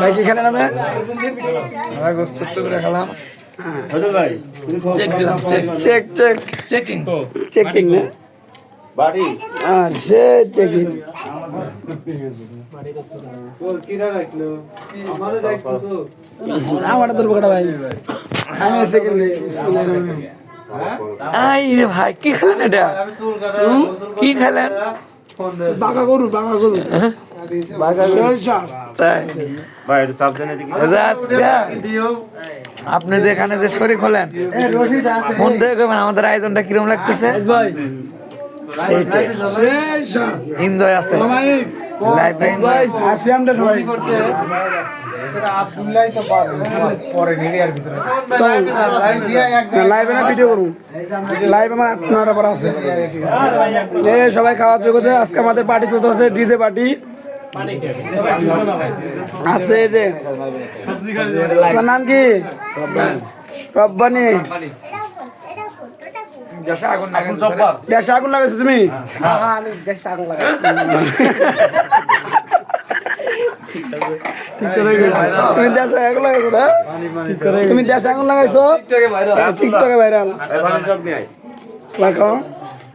ভাই কি খেলেন আপনি গোস্ত করে খেলাম। ভাই চেক দিলাম check check check checking checking না? বাড়ি? হ্যাঁ সে চেকিং আমার তোর বকটা ভাই। আমি সেকেন্ড আই রে ভাই। কি খেলেন এটা? কি খেলেন? বাঘা গরু বাঘা গরু। আজকে আপনি যে এখানে যে শরীর হলেন মন থেকে কইবেন আমাদের আয়োজনটা কিরম লাগতেছে? এনজয় আছে। আসি আমরা সবাই। লাইভে না ভিডিও করুন। লাইভ আমার আট নটা পর আছে। এই সবাই খাওয়া দাওয়া করতে আজকে আমাদের পার্টি চলতে হচ্ছে ডিজে পার্টি আছে যে। নাম কি? রব্বানি। দেশে আগুন লাগাইছো তুমি? ঠিক করে গেছো। তুমি দেশে আগুন লাগাইছো না? তুমি দেশে আগুন লাগাইছো? টিকটকে ভাইরাল। আয়। লাগাও।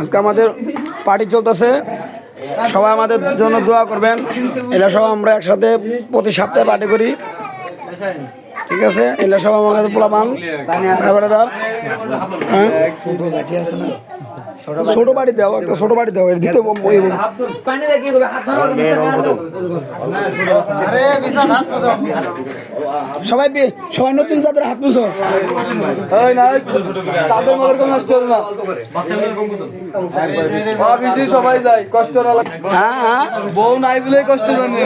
আজকে আমাদের পার্টি চলতেছে। সবাই আমাদের জন্য দোয়া করবেন। এরা সব আমরা একসাথে প্রতি সপ্তাহে পার্টি করি। ঠিক আছে? এগুলো সব আমার কাছে পোলা পান হ্যাঁ? ছোট বাড়ি দাও একটা ছোট বাড়ি দাও এটা দিতে বই বই। সবাই বি- সবাই নতুন চাঁদের হাত না চাঁদের হবে না। বেশি সবাই যায় কষ্ট না হ্যাঁ হ্যাঁ। বউ নাই বলে কষ্ট জানি।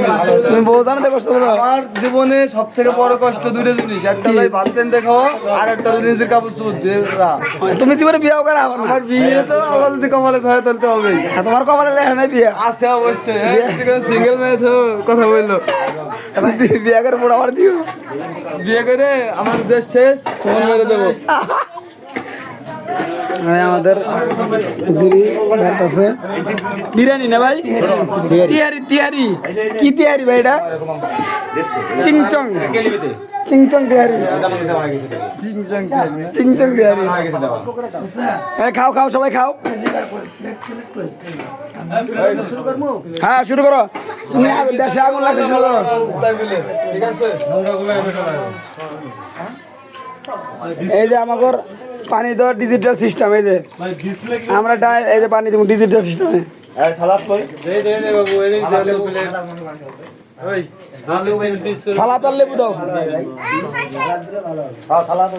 তুমি বউ জানাতে কষ্ট আমার জীবনে সব থেকে বড় কষ্ট দুটো জিনিস একটা হলো ভাত টেন খাওয়া আর একটা হলো নিজের কাপড় চোপড় দিয়ে রাখা। তুমি জীবনে বিয়াও করা হবে? না আমার বিয়ে তো আল্লাহ যদি হবেই। হ্যাঁ, তোমার কপালে লেখা নাই বিয়ে? আছে অবশ্যই সিঙ্গেল মেয়ে তো কথা বলল। বিয়ে করে বড় আমার দিও। বিয়ে করে আমার যে শেষ সমান মেরে দেবো। আমাদের ভাত আছে। বিরিয়ানি না ভাই? তিয়ারি তিয়ারি কি তিয়ারি ভাই এটা? চিংচং। খাও খাও খাও। হ্যাঁ শুরু করো। তুমি দেশে আগুন লাগছে, শুরু করো। এই যে আমাকে পানি দেওয়ার ডিজিটাল সিস্টেম এই যে। আমরা ডাই- এই যে পানি দেবো ডিজিটাল সিস্টেমে সালাদ আর লেবু দাও। খাও সালাদ